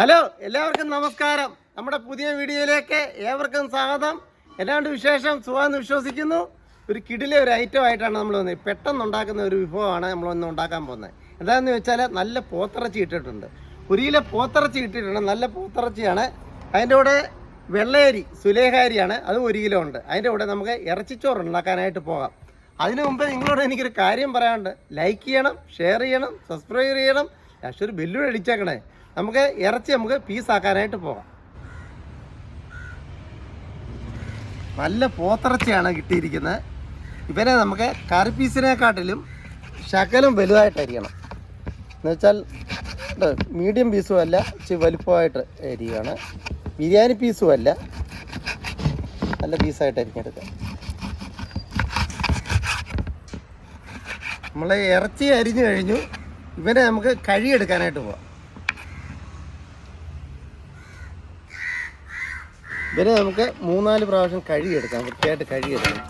Hello എല്ലാവർക്കും നമസ്കാരം. നമ്മുടെ പുതിയ വീഡിയോയിലേക്ക് ഏവർക്കും സ്വാഗതം. എല്ലാണ്ട് വിശേഷം സുഖമെന്ന് വിശ്വസിക്കുന്നു. ഒരു കിടിലെ ഒരു ഐറ്റം ആയിട്ടാണ് നമ്മൾ വന്നത്. പെട്ടെന്ന് ഉണ്ടാക്കുന്ന ഒരു വിഭവമാണ് നമ്മൾ ഇന്ന് ഉണ്ടാക്കാൻ പോകുന്നത്. എന്താണെന്ന് വെച്ചാൽ നല്ല പോത്തിറച്ചി ഇട്ടിട്ടുണ്ട്. ഒരു പോത്തിറച്ചി ഇട്ടിട്ടുണ്ട്. നല്ല പോത്തിറച്ചിയാണ്. അതിന്റെ കൂടെ വെള്ളയരി സുലേഹാരിയാണ് അതും ഒരു കിലോ ഉണ്ട്. അതിന്റെ കൂടെ നമുക്ക് ഇറച്ചിച്ചോറ് ഉണ്ടാക്കാനായിട്ട് പോകാം. അതിനു മുമ്പ് നിങ്ങളോട് എനിക്കൊരു കാര്യം പറയാനുണ്ട്. ലൈക്ക് ചെയ്യണം ഷെയർ ചെയ്യണം സബ്സ്ക്രൈബ് ചെയ്യണം. പക്ഷെ ഒരു ബെല്ലൂടെ അടിച്ചേക്കണേ. നമുക്ക് ഇറച്ചി നമുക്ക് പീസാക്കാനായിട്ട് പോകാം നല്ല പോത്തിറച്ചിയാണ് കിട്ടിയിരിക്കുന്നത്. ഇവനെ നമുക്ക് കറി പീസിനെക്കാട്ടിലും ശകലം വലുതായിട്ടായിരിക്കണം എന്നുവെച്ചാൽ മീഡിയം പീസും അല്ല ഇച്ചിരി വലുപ്പമായിട്ട് അരിയാണ്. ബിരിയാണി പീസും അല്ല നല്ല പീസായിട്ടായിരിക്കും എടുക്കുക നമ്മൾ ഇറച്ചി അരിഞ്ഞു കഴിഞ്ഞു ഇവനെ നമുക്ക് കഴിയെടുക്കാനായിട്ട് പോവാം. ഇവനെ നമുക്ക് മൂന്നാൽ പ്രാവശ്യം കഴുകിയെടുക്കാം വൃത്തിയായിട്ട് കഴുകിയെടുക്കാം.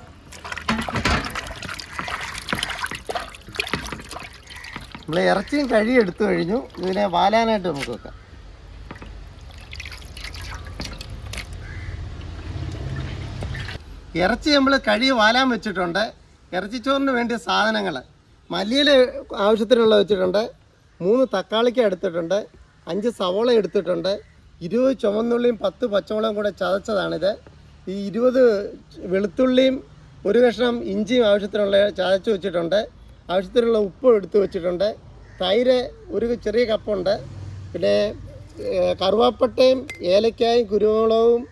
നമ്മൾ ഇറച്ചിയും കഴുകിയെടുത്തു കഴിഞ്ഞു. ഇതിനെ വാലാനായിട്ട് നമുക്ക് വെക്കാം. ഇറച്ചി നമ്മൾ കഴുകി വാലാൻ വെച്ചിട്ടുണ്ട്. ഇറച്ചിച്ചോറിന് വേണ്ടിയ സാധനങ്ങൾ മല്ലിയിൽ ആവശ്യത്തിനുള്ള വെച്ചിട്ടുണ്ട്. മൂന്ന് തക്കാളിക്ക എടുത്തിട്ടുണ്ട്. അഞ്ച് സവോള എടുത്തിട്ടുണ്ട്. ഇരുപത് ചുമന്നുള്ളിയും പത്ത് പച്ചമുളകും കൂടെ ചതച്ചതാണിത്. ഈ ഇരുപത് വെളുത്തുള്ളിയും ഒരു കഷ്ണം ഇഞ്ചിയും ആവശ്യത്തിനുള്ള ചതച്ച് വെച്ചിട്ടുണ്ട്. ആവശ്യത്തിനുള്ള ഉപ്പ് എടുത്ത് വെച്ചിട്ടുണ്ട്. തൈര് ഒരു ചെറിയ കപ്പുണ്ട്. പിന്നെ കറുവാപ്പട്ടയും ഏലക്കായും കുരുമുളകും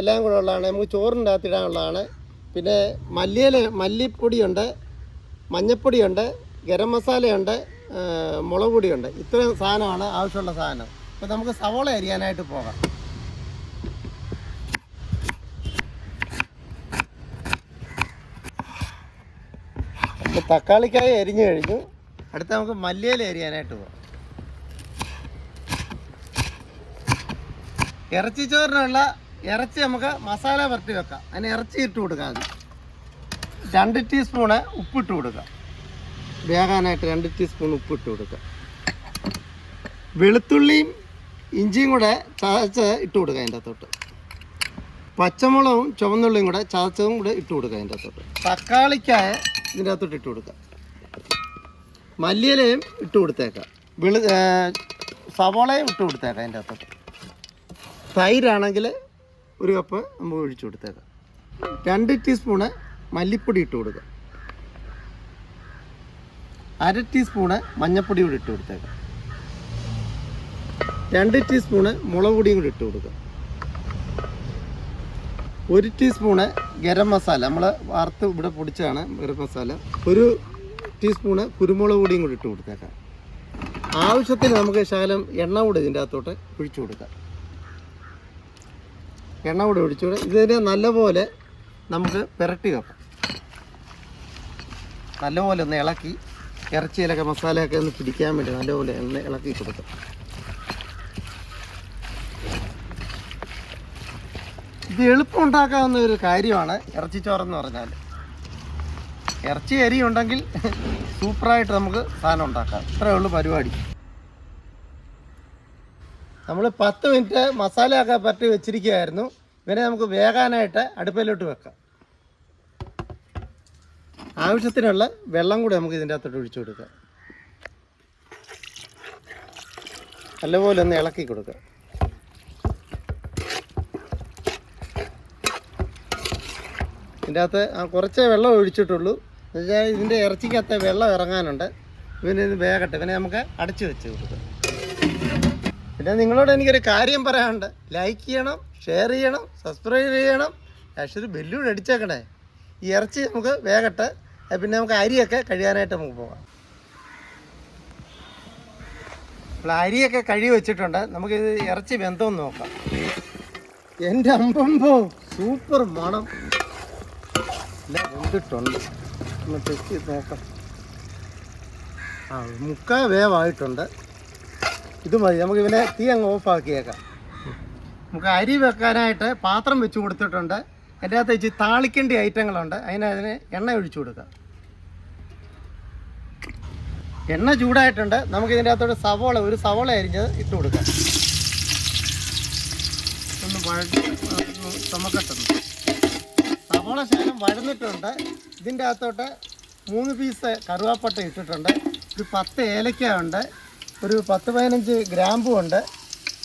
എല്ലാം കൂടെ ഉള്ളതാണ്. നമുക്ക് ചോറിന്റെ ഇടാനുള്ളതാണ്. പിന്നെ മല്ലിയില മല്ലിപ്പൊടിയുണ്ട് മഞ്ഞപ്പൊടിയുണ്ട് ഗരം മസാലയുണ്ട് മുളക് പൊടിയുണ്ട്. ഇത്രയും സാധനമാണ് ആവശ്യമുള്ള സാധനം. അപ്പോൾ നമുക്ക് സവോള അരിയാനായിട്ട് പോകാം. തക്കാളിക്കായ അരിഞ്ഞു കഴിഞ്ഞു. അടുത്ത നമുക്ക് മല്ലിയില അരിയാനായിട്ട് പോകാം. ഇറച്ചി ചോറിനുള്ള ഇറച്ചി നമുക്ക് മസാല പുരട്ടി വെക്കാം. അതിന് ഇറച്ചി ഇട്ട് കൊടുക്കാം രണ്ട് ടീസ്പൂണ് ഉപ്പിട്ട് കൊടുക്കാം. വേകാനായിട്ട് രണ്ട് ടീസ്പൂൺ ഉപ്പിട്ട് കൊടുക്കാം. വെളുത്തുള്ളിയും ഇഞ്ചിയും കൂടെ ചതച്ച് ഇട്ട് കൊടുക്കുക അതിന്റെ അകത്തോട്ട്. പച്ചമുളകും ചുവന്നുള്ളിയും കൂടെ ചതച്ചതും കൂടെ ഇട്ട് കൊടുക്കുക അതിന്റെ അകത്തോട്ട്. തക്കാളിക്കായ ഇതിന്റെ അകത്തോട്ട് ഇട്ട് കൊടുക്കുക. മല്ലിയിലയും ഇട്ട് കൊടുത്തേക്കാം. വെളു സവോളയും ഇട്ട് കൊടുത്തേക്കാം അതിന്റെ അകത്തോട്ട്. തൈരാണെങ്കിൽ ഒരു കപ്പ് നമുക്ക് ഒഴിച്ചു കൊടുത്തേക്കാം. രണ്ട് ടീസ്പൂണ് മല്ലിപ്പൊടി ഇട്ട് കൊടുക്കുക. അര ടീസ്പൂണ് മഞ്ഞൾപ്പൊടി കൂടി ഇട്ട് കൊടുത്തേക്കാം. രണ്ട് ടീസ്പൂണ് മുളക് പൊടിയും കൂടി ഇട്ട് കൊടുക്കുക. ഒരു ടീസ്പൂണ് ഗരം മസാല നമ്മൾ വറുത്ത് ഇവിടെ പൊടിച്ചതാണ് ഗരം മസാല. ഒരു ടീസ്പൂണ് കുരുമുളക് പൊടിയും കൂടി ഇട്ട് കൊടുത്തേക്കാം. ആവശ്യത്തിന് നമുക്ക് ശകലം എണ്ണ കൂടി ഇതിന്റെ അകത്തോട്ട് ഒഴിച്ചു കൊടുക്കാം. എണ്ണ കൂടി ഒഴിച്ചു കൊടുക്കുക ഇതിനെ നല്ലപോലെ നമുക്ക് പുരട്ടി വെക്കാം. നല്ലപോലെ ഒന്ന് ഇളക്കി ഇറച്ചിയിലൊക്കെ മസാലയൊക്കെ ഒന്ന് പിടിക്കാൻ വേണ്ടി നല്ലപോലെ ഒന്ന് ഇളക്കി കൊടുക്കാം. ഇത് എളുപ്പം ഉണ്ടാക്കാവുന്ന ഒരു കാര്യമാണ് ഇറച്ചിച്ചോറെന്ന് പറഞ്ഞാൽ. ഇറച്ചി അരി ഉണ്ടെങ്കിൽ സൂപ്പറായിട്ട് നമുക്ക് സാധനം ഉണ്ടാക്കാം. ഇത്രയേ ഉള്ളൂ പരിപാടി. നമ്മൾ പത്ത് മിനിറ്റ് മസാലയൊക്കെ പറ്റി വെച്ചിരിക്കുകയായിരുന്നു. ഇവനെ നമുക്ക് വേകാനായിട്ട് അടുപ്പിലോട്ട് വെക്കാം. ആവശ്യത്തിനുള്ള വെള്ളം കൂടി നമുക്ക് ഇതിന്റെ അകത്തോട്ട് ഒഴിച്ചു കൊടുക്കാം. നല്ലപോലെ ഒന്ന് ഇളക്കി കൊടുക്കുക ഇതിന്റെ അകത്ത് ആ കുറച്ചേ വെള്ളം ഒഴിച്ചിട്ടുള്ളൂ. എന്നുവെച്ചാൽ ഇതിന്റെ ഇറച്ചിക്കകത്ത് വെള്ളം ഇറങ്ങാനുണ്ട്. ഇവന് ഇത് വേഗട്ടെ. പിന്നെ നമുക്ക് അടച്ചു വെച്ച് കൊടുക്കാം. പിന്നെ നിങ്ങളോട് എനിക്കൊരു കാര്യം പറയാനുണ്ട്. ലൈക്ക് ചെയ്യണം ഷെയർ ചെയ്യണം സബ്സ്ക്രൈബ് ചെയ്യണം. പക്ഷെ ബെല്ലൂടെ അടിച്ചേക്കണേ. ഈ ഇറച്ചി നമുക്ക് വേഗട്ടെ. പിന്നെ നമുക്ക് അരിയൊക്കെ കഴിയാനായിട്ട് നമുക്ക് പോകാം. അപ്പോൾ അരിയൊക്കെ കഴുകി വെച്ചിട്ടുണ്ട്. നമുക്ക് ഇത് ഇറച്ചി ബന്ധം നോക്കാം. എന്റെ അമ്പമ്പോ സൂപ്പർ മണം. വെന്തിട്ടുണ്ട് ഒന്ന് ടെസ്റ്റ് നോക്കാം. ആ മുക്കാ വേവായിട്ടുണ്ട്. ഇത് മതി നമുക്ക് ഇവനെ തീ അങ്ങ് ഓഫാക്കിയേക്കാം നമുക്ക് അരി വെക്കാനായിട്ട് പാത്രം വെച്ച് കൊടുത്തിട്ടുണ്ട്. അതിന്റെ അകത്ത് വെച്ച് താളിക്കേണ്ട ഐറ്റങ്ങളുണ്ട്. അതിന് അതിന് എണ്ണ ഒഴിച്ചു കൊടുക്കാം. എണ്ണ ചൂടായിട്ടുണ്ട്. നമുക്ക് ഇതിന്റെ അകത്തോട് സവോള ഒരു സവോള അരിഞ്ഞത് ഇട്ട് കൊടുക്കാം. ഒന്ന് വഴ ചുമക്കട്ടുന്നു ശകലം വഴന്നിട്ടുണ്ട് ഇതിന്റെ അകത്തോട്ട് മൂന്ന് പീസ് കറുവാപ്പട്ട ഇട്ടിട്ടുണ്ട്. ഒരു പത്ത് ഏലക്ക ഉണ്ട് ഒരു പത്ത് പതിനഞ്ച് ഗ്രാമ്പും ഉണ്ട്.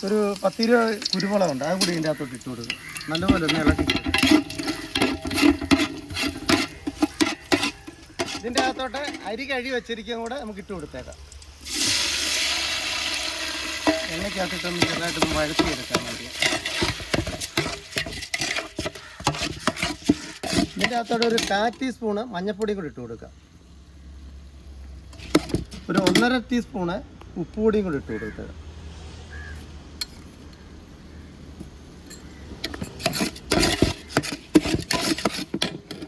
ഒരു പത്തിരുപത് കുരുമുളകുണ്ട്. അത് കൂടി ഇതിന്റെ അകത്തോട്ട് ഇട്ട് കൊടുക്കും. നല്ലപോലെ ഒന്ന് ഇളക്കി. ഇതിന്റെ അകത്തോട്ട് അരി കഴി വെച്ചിരിക്കും കൂടെ നമുക്ക് ഇട്ട് കൊടുത്തേക്കാം. എണ്ണയ്ക്കകത്തിട്ടൊന്ന് ചെറുതായിട്ടൊന്ന് വഴത്തിയെടുക്കാൻ വേണ്ടി ഇതിന്റെ അകത്തോടെ ഒരു കാ ടീസ്പൂണ് മഞ്ഞൾപ്പൊടി കൂടി ഇട്ട് കൊടുക്കുക ഒരു ഒന്നര ടീസ്പൂണ് ഉപ്പുപൊടിയും കൂടി ഇട്ട് കൊടുക്കുക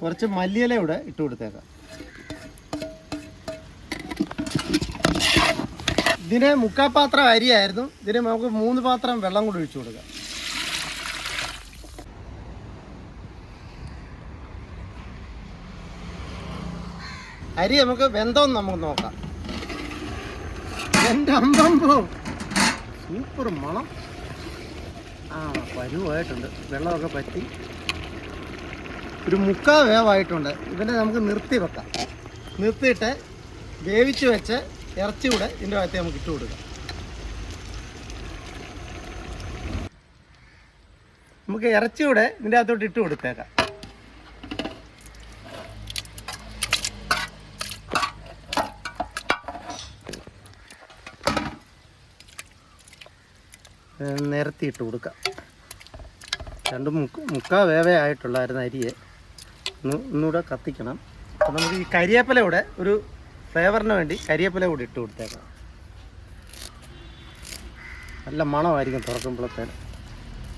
കുറച്ച് മല്ലിയില ഇവിടെ ഇട്ട് കൊടുത്തേക്കാം. ഇതിന് മുക്കാൽ പാത്രം അരിയായിരുന്നു. ഇതിന് നമുക്ക് മൂന്ന് പാത്രം വെള്ളം കൂടി ഒഴിച്ചു കൊടുക്കാം. അരി നമുക്ക് വെന്തോന്ന് നമുക്ക് നോക്കാം. എന്റെ അമ്പമ്പോ സൂപ്പർ മണം. ആ പരുവായിട്ടുണ്ട് വെള്ളമൊക്കെ പറ്റി. ഒരു മുക്കാ വേവായിട്ടുണ്ട്. ഇതിനെ നമുക്ക് നിർത്തി വെക്കാം. നിർത്തിയിട്ട് വേവിച്ച് വെച്ച് ഇറച്ചി കൂടെ ഇതിന്റെ അകത്ത് നമുക്ക് ഇട്ട് കൊടുക്കാം. നമുക്ക് ഇറച്ചി കൂടെ ഇതിന്റെ അകത്തോട്ട് ഇട്ട് കൊടുത്തേക്കാം. ഏഹ് നിരത്തി ഇട്ട് കൊടുക്കാം. രണ്ട് മുക്ക് മുക്കാ വേവേ ആയിട്ടുള്ളായിരുന്നു അരിയെ. ഒന്ന് ഒന്നുകൂടെ കത്തിക്കണം. അപ്പോൾ നമുക്ക് ഈ കരിയേപ്പില കൂടെ ഒരു ഫ്ലേവറിന് വേണ്ടി കരിയേപ്പില കൂടി ഇട്ട് കൊടുത്തേക്കാം. നല്ല മണമായിരിക്കും തുറക്കുമ്പോഴത്തേന്.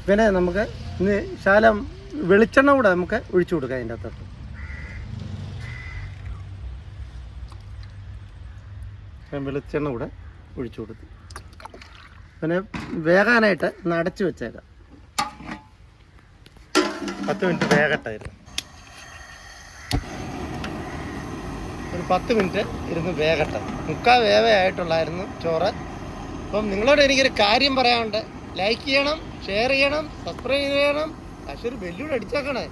പിന്നെ നമുക്ക് ഇന്ന് ശാലം വെളിച്ചെണ്ണ കൂടെ നമുക്ക് ഒഴിച്ചു കൊടുക്കാം അതിന്റെ അകത്തോട്ട്. വെളിച്ചെണ്ണ കൂടെ ഒഴിച്ചു കൊടുത്തു. പിന്നെ വേകാനായിട്ട് ഒന്ന് വെച്ചേക്കാം. പത്ത് മിനിറ്റ് വേകട്ടായിരുന്നു ഒരു പത്ത് മിനിറ്റ് ഇരുന്ന് വേകട്ടെ മുക്കാ വേവയായിട്ടുള്ളായിരുന്നു ചോറ്. അപ്പം നിങ്ങളോട് എനിക്കൊരു കാര്യം പറയാനുണ്ട്. ലൈക്ക് ചെയ്യണം ഷെയർ ചെയ്യണം സബ്സ്ക്രൈബ് ചെയ്യണം. പക്ഷെ ഒരു വെല്ലുവിളി അടിച്ചേക്കണേ.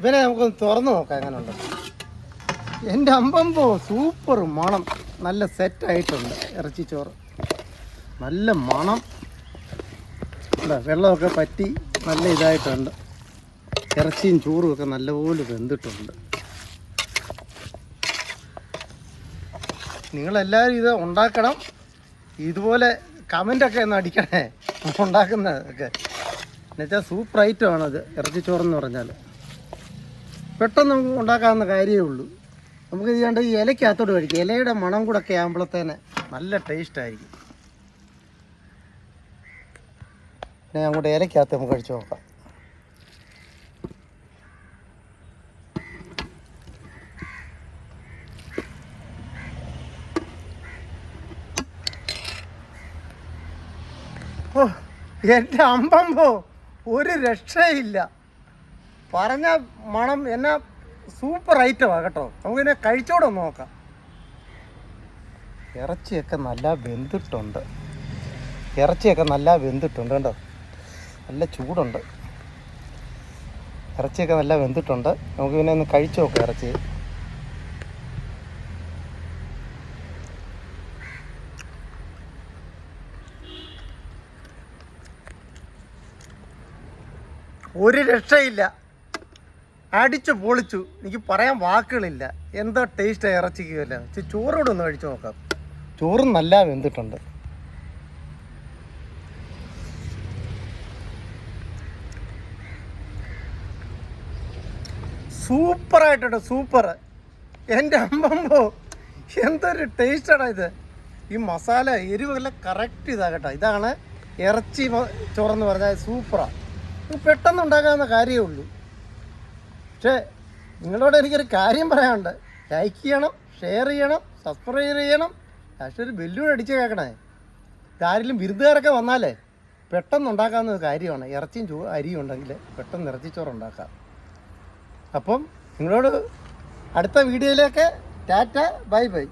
ഇവനെ നമുക്കൊന്ന് തുറന്നു നോക്കാം എങ്ങനെ എന്റെ അമ്പമ്പോ സൂപ്പർ മണം. നല്ല സെറ്റായിട്ടുണ്ട് ഇറച്ചി ചോറ്. നല്ല മണം. വെള്ളമൊക്കെ പറ്റി നല്ല ഇതായിട്ടുണ്ട്. ഇറച്ചിയും ചോറും ഒക്കെ നല്ലപോലെ വെന്തിട്ടുണ്ട്. നിങ്ങളെല്ലാവരും ഇത് ഉണ്ടാക്കണം. ഇതുപോലെ കമന്റൊക്കെ ഒന്ന് അടിക്കണേ. ഉണ്ടാക്കുന്നതൊക്കെ. എന്നുവെച്ചാൽ സൂപ്പർ ഐറ്റമാണത് ഇറച്ചി ചോറെന്ന് പറഞ്ഞാൽ പെട്ടെന്ന് ഉണ്ടാക്കാവുന്ന കാര്യമേ ഉള്ളൂ. നമുക്ക് ചെയ്യാണ്ട് ഈ ഇലയ്ക്കകത്തോട്ട് കഴിക്കാം. ഇലയുടെ മണം കൂടെ ഒക്കെ ആകുമ്പോഴത്തേനെ നല്ല ടേസ്റ്റ് ആയിരിക്കും. പിന്നെ അങ്ങോട്ട് ഇലയ്ക്കകത്ത് നമുക്ക് കഴിച്ചു നോക്കാം. ഓ എന്റെ അമ്പമ്പോ ഒരു രക്ഷയില്ല. പറഞ്ഞ മണം എന്നാ സൂപ്പർ ഐറ്റമാണ് കേട്ടോ. നമുക്കിതിനെ കഴിച്ചോടെ നോക്കാം. ഇറച്ചിയൊക്കെ നല്ല വെന്തിട്ടുണ്ട്. ഇറച്ചിയൊക്കെ നല്ല വെന്തിട്ടുണ്ട് കേട്ടോ നല്ല ചൂടുണ്ട്. ഇറച്ചിയൊക്കെ നല്ല വെന്തിട്ടുണ്ട്. നമുക്ക് പിന്നെ ഒന്ന് കഴിച്ചു നോക്കാം ഇറച്ചി. ഒരു രക്ഷയില്ല. അടിച്ചു പൊളിച്ചു. എനിക്ക് പറയാൻ വാക്കുകളില്ല. എന്താ ടേസ്റ്റ് ഇറച്ചിക്കുമല്ല ചോറോടെ ഒന്ന് കഴിച്ചു നോക്കാം. ചോറും നല്ല വെന്തിട്ടുണ്ട്. സൂപ്പറായിട്ടുണ്ട് സൂപ്പർ. എന്റെ അമ്മമ്മോ എന്തൊരു ടേസ്റ്റാണ് ഇത്. ഈ മസാല എരിവെല്ലാം കറക്റ്റ് ഇതാകട്ടെ. ഇതാണ് ഇറച്ചി ചോറെന്ന് പറഞ്ഞാൽ സൂപ്പറാണ് പെട്ടെന്ന് ഉണ്ടാക്കാവുന്ന കാര്യമേ ഉള്ളൂ. പക്ഷേ നിങ്ങളോട് എനിക്കൊരു കാര്യം പറയാനുണ്ട്. ലൈക്ക് ചെയ്യണം ഷെയർ ചെയ്യണം സബ്സ്ക്രൈബ് ചെയ്യണം. പക്ഷേ ഒരു ബെല്ലൂടെ അടിച്ച് കേൾക്കണേ. ഇതാരെങ്കിലും വിരുന്നുകാരൊക്കെ വന്നാലേ പെട്ടെന്ന് ഉണ്ടാക്കാവുന്ന കാര്യമാണ്. ഇറച്ചിയും ചൂ അരിയും ഉണ്ടെങ്കിൽ പെട്ടെന്ന് ഇറച്ചിച്ചോറ് ഉണ്ടാക്കാം അപ്പം നിങ്ങളോട് അടുത്ത വീഡിയോയിലേക്ക് ടാറ്റ ബൈ ബൈ.